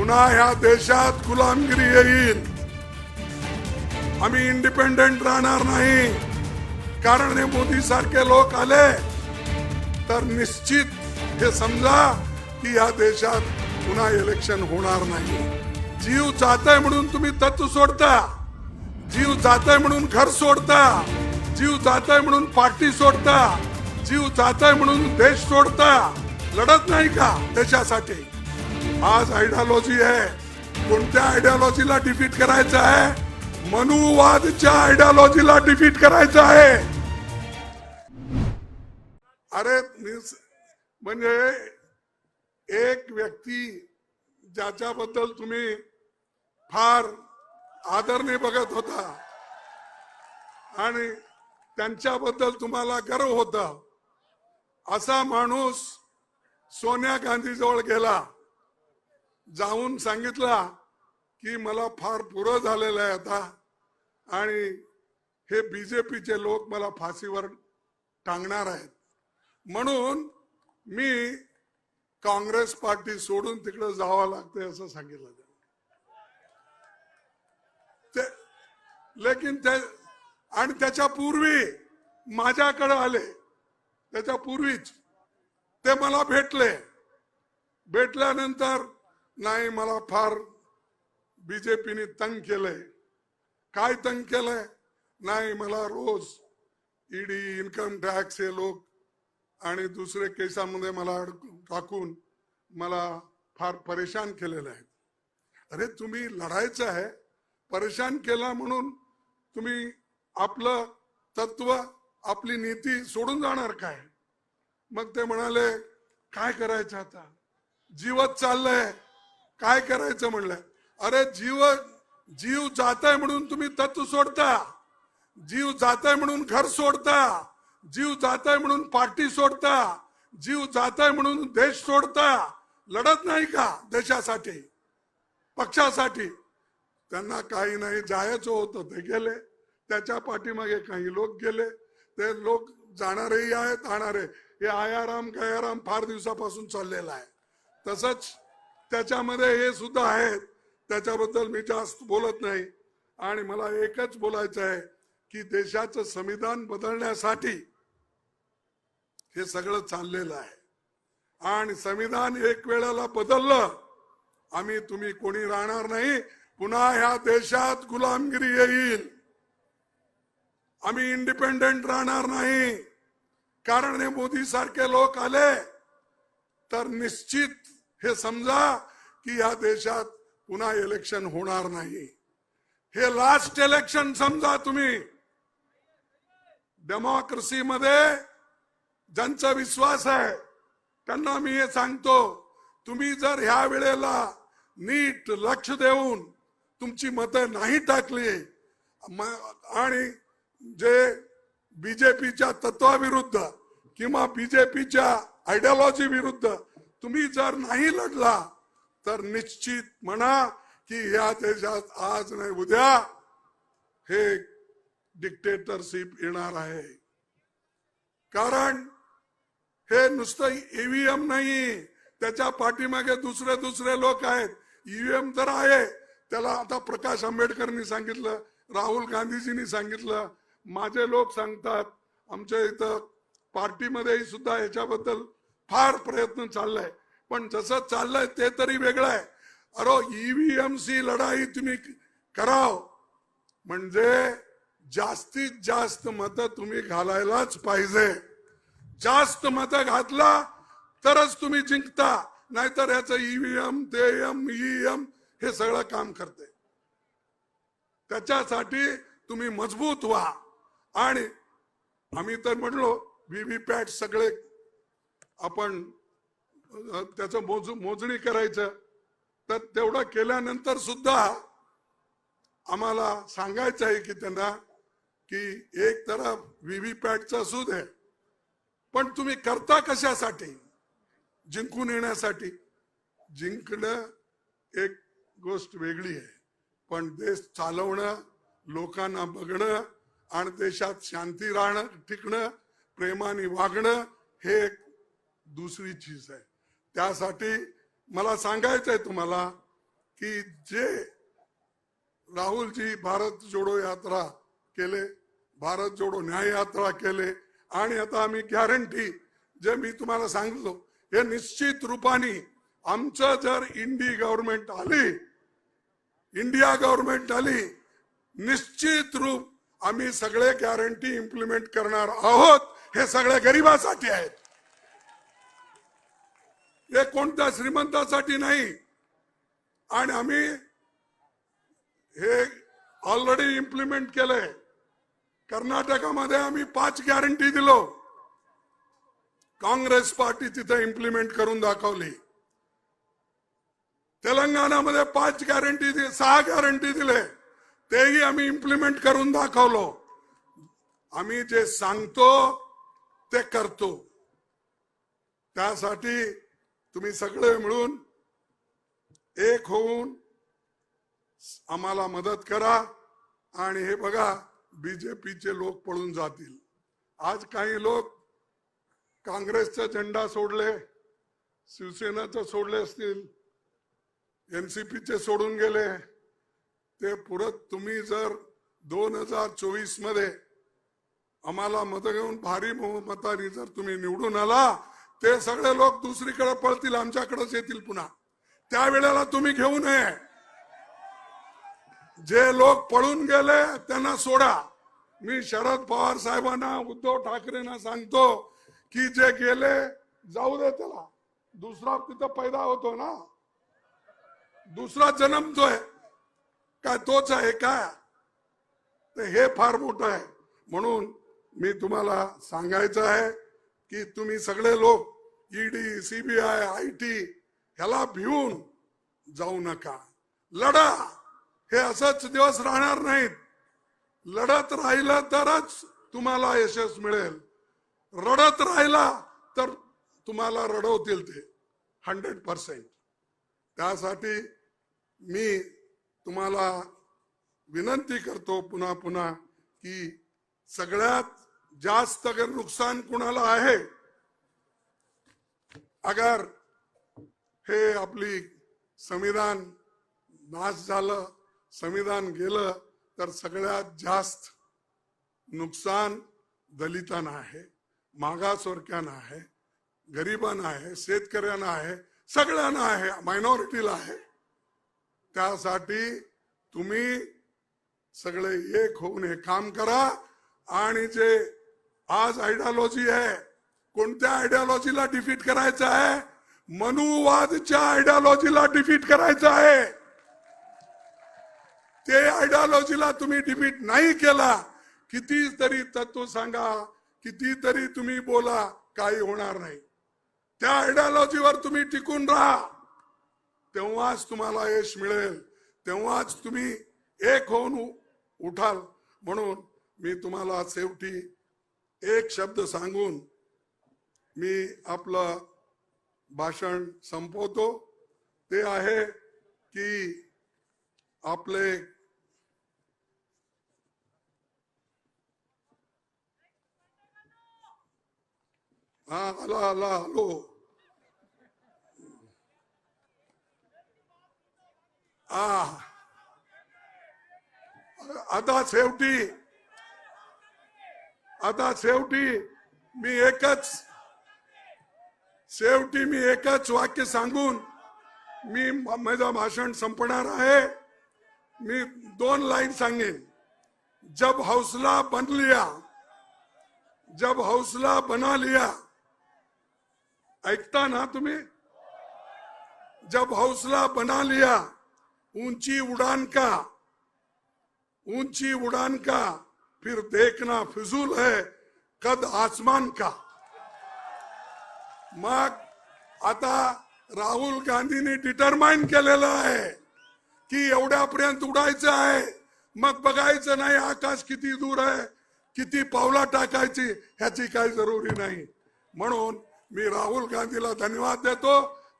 पुन्हा ह्या देशात गुलामगिरी येईल. आम्ही इंडिपेंडेंट राहणार नाही. कारण हे मोदी सारखे लोक आले. तर निश्चित हे समजा की या देशात पुन्हा इलेक्शन होणार नाही. जीव जाताय म्हणून तुम्ही तत्व सोडता. जीव जाताय म्हणून घर सोडता. जीव जाताय म्हणून पार्टी सोडता. जीव जाताय म्हणून देश सोडता. लढत नाही का देशासाठी? आज आयडियोलॉजी आहे. कोणत्या आयडियोलॉजीला डिफीट करायचं आहे? मनुवादच्या आयडियोलॉजीला डिफीट करायचं आहे. अरे म्हणजे एक व्यक्ती ज्याच्याबद्दल तुम्ही फार आदरने बघत होता आणि त्यांच्याबद्दल तुम्हाला गर्व होता असा माणूस सोनिया गांधी जवळ गेला. जाऊन सांगितला की मला फार पुरं झालेलं आहे आता. आणि हे बीजेपीचे लोक मला फाशीवर टांगणार आहेत. म्हणून मी काँग्रेस पार्टी सोडून तिकडे जावं लागतंय असं सांगितलं ते लेकिन ते आणि त्याच्या पूर्वी माझ्याकडे आले. त्याच्या पूर्वीच ते मला भेटले. भेटल्यानंतर नाही मला फार बीजेपीने तंग केलंय. काय तंग केलंय? नाही मला रोज ईडी इन्कम टॅक्स हे लोक आणि दुसरे केसामध्ये मला टाकून मला फार परेशान केलेलं आहे अरे तुम्ही लढायचं आहे. परेशान केला म्हणून तुम्ही आपलं तत्व आपली नीती सोडून जाणार काय? मग ते म्हणाले काय करायचं आता? जीवत चाललंय. काय करायचं म्हणलंय अरे जीव जीव जाताय म्हणून तुम्ही तत्व सोडता. जीव जाताय म्हणून घर सोडता. जीव जाताय म्हणून पार्टी सोडता. जीव जाताय म्हणून देश सोडता. लढत नाही का देशासाठी? पक्षासाठी? त्यांना काही नाही जायचं होतं ते गेले. त्याच्या पाठीमागे काही लोक गेले. ते लोक जाणारेही आहेत आणारे. हे आयाराम गयाराम फार दिवसापासून चाललेला आहे. तसंच त्याच्यामध्ये हे सुद्धा आहेत. त्याच्याबद्दल मी जास्त बोलत नाही. आणि मला एकच बोलायचं आहे की देशाचं संविधान बदलण्यासाठी हे सगळं चाललेलं आहे. आणि संविधान एक वेळेला बदललं आम्ही तुम्ही कोणी राहणार नाही. पुन्हा ह्या देशात गुलामगिरी येईल. आम्ही इंडिपेंडेंट राहणार नाही. कारण हे मोदी सारखे लोक आले तर निश्चित हे समजा की या देशात पुन्हा इलेक्शन होणार नाही हे लास्ट इलेक्शन समजा तुम्ही. डेमोक्रेसीमध्ये ज्यांचा विश्वास आहे त्यांना मी हे सांगतो तुम्ही जर ह्या वेळेला नीट लक्ष देऊन तुमची मतं नाही टाकली आणि जे बीजेपीच्या तत्वाविरुद्ध किंवा बीजेपीच्या आयडियॉलॉजी विरुद्ध तुम्ही जर नाही लढला तर निश्चित म्हणा की या देशात आज नाही उद्या हे डिक्टेटरशिप येणार आहे. कारण हे नुसतं ईव्हीएम नाही त्याच्या पाठीमागे दुसरे दुसरे लोक आहेत. ईव्हीएम तर आहे. त्याला आता प्रकाश आंबेडकरनी सांगितलं राहुल गांधीजींनी सांगितलं. माझे लोक सांगतात आमच्या इथं पार्टीमध्येही सुद्धा याच्याबद्दल फार प्रयत्न चाललाय. पण जसं चाललंय ते तरी वेगळं आहे. अरे ईव्हीएम सी लढाई तुम्ही कराव. म्हणजे जास्तीत जास्त मतं तुम्ही घालायलाच पाहिजे. जास्त मतं घातला तरच तुम्ही जिंकता. नाहीतर याचं ईव्हीएम ते एम ईएम हे सगळं काम करते. त्याच्यासाठी तुम्ही मजबूत व्हा. आणि आम्ही तर म्हणलो व्हीव्हीपॅट सगळे आपण त्याचं मोज मोजणी करायचं. तर तेवढं केल्यानंतर सुद्धा आम्हाला सांगायचं आहे की त्यांना की एक तरफ व्हीव्हीपॅटचा सूद आहे पण तुम्ही करता कशासाठी? जिंकून येण्यासाठी. जिंकणं एक गोष्ट वेगळी आहे पण देश चालवणं लोकांना बघणं आणि देशात शांती राहणं टिकणं प्रेमाने वागणं हे एक दुसरी चीज आहे. त्यासाठी मला सांगायचंय तुम्हाला की जे राहुलजी भारत जोडो यात्रा केले भारत जोडो न्याय यात्रा केले आणि आता आम्ही गॅरंटी जे मी तुम्हाला सांगितलं हे निश्चित रूपाने आमचं जर इंडी गव्हर्नमेंट आली इंडिया गव्हर्नमेंट आली निश्चित रूप आम्ही सगळे गॅरंटी इम्प्लिमेंट करणार आहोत हे सगळ्या गरिबासाठी आहेत. हे कोणत्या श्रीमंतासाठी नाही? आणि आम्ही हे ऑलरेडी इम्प्लिमेंट केलंय. कर्नाटकामध्ये आम्ही पाच गॅरंटी दिलो. काँग्रेस पार्टी तिथे इम्प्लिमेंट करून दाखवली. तेलंगणामध्ये पाच गॅरंटी दि सहा गॅरंटी दिले. तेही आम्ही इम्प्लिमेंट करून दाखवलो. आम्ही जे सांगतो ते करतो. त्यासाठी तुम्ही सगळे मिळून एक होऊन आम्हाला मदत करा आणि हे बघा बीजेपीचे लोक पळून जातील. आज काही लोक काँग्रेसचा झेंडा सोडले शिवसेनाचं सोडले असतील एनसीपीचे सोडून गेले. ते पुरत तुम्ही जर दोन हजार चोवीसमध्ये आम्हाला मत घेऊन भारी बहुमताने जर तुम्ही निवडून आला ते सगळे लोक दुसरीकडे पळतील आमच्याकडेच येतील पुन्हा. त्यावेळेला तुम्ही घेऊ नये. जे लोक पळून गेले त्यांना सोडा. मी शरद पवार साहेबांना उद्धव ठाकरेंना सांगतो की जे गेले जाऊ दे त्याला. दुसरा तिथं पैदा होतो ना. दुसरा जन्मतोय काय तोच आहे काय? तर हे फार मोठं आहे. म्हणून मी तुम्हाला सांगायचं आहे की तुम्ही सगळे लोक ईडी सीबीआय आय टी ह्याला भिवून जाऊ नका. लढा हे असंच दिवस राहणार नाहीत. लढत राहिलं तरच तुम्हाला यशस मिळेल. रडत राहिला तर तुम्हाला रडवतील ते. Hundred percent. त्यासाठी मी तुम्हाला विनंती करतो पुन्हा पुन्हा की सगळ्यात जास्त अगर नुकसान कुणाला आहे? अगर हे आपली संविधान नाश झालं संविधान गेलं तर सगळ्यात जास्त नुकसान दलितांना आहे मागासवर्ग्यांना आहे गरिबांना आहे शेतकऱ्यांना आहे सगळ्यांना आहे मायनॉरिटीला आहे. त्यासाठी तुम्ही सगळे एक होऊन हे काम करा आणि जे आज आयडियोलॉजी आहे. कोणत्या आयडियोलॉजीला डिफीट करायचं आहे? मनुवादच्या आयडियोलॉजीला डिफीट करायचं आहे. ते आयडियोलॉजीला तुम्ही डिफीट नाही केला. किती तरी तत्व सांगा. किती तरी तुम्ही बोला. काही होणार नाही. त्या आयडियोलॉजीवर तुम्ही टिकून राहा. तेव्हाच तुम्हाला यश मिळेल. तेव्हाच तुम्ही एक होऊन उठाल. म्हणून मी तुम्हाला शेवटी एक शब्द सांगून मी आपलं भाषण संपवतो. ते आहे की आपले हा आला आला आलो आता शेवटी आता शेवटी मी एकच शेवटी मी एकच वाक्य सांगून मी माझं भाषण संपणार आहे. मी दोन लाईन सांगेन. जब हौसला बन लिया जब हौसला बना लिया. ऐकता ना तुम्ही? जब हौसला बना लिया ऊंची उड़ान का ऊंची उड़ान का. फिर देखना फिजूल है कद आसमान का। मग आता राहुल गांधींनी डिटरमाइन केलेलं आहे की एवढ्यापर्यंत उडायचं आहे. मग बघायचं नाही आकाश किती दूर आहे किती पावला टाकायची ह्याची काही जरुरी नाही. म्हणून मी राहुल गांधीला धन्यवाद देतो.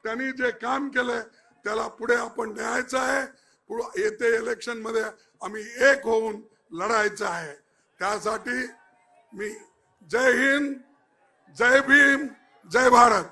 त्यांनी जे काम केलंय त्याला पुढे आपण न्यायचं आहे. पुढं येते इलेक्शनमध्ये आम्ही एक होऊन लढायचं आहे. त्यासाठी मी जय हिंद जय भीम जय भारत.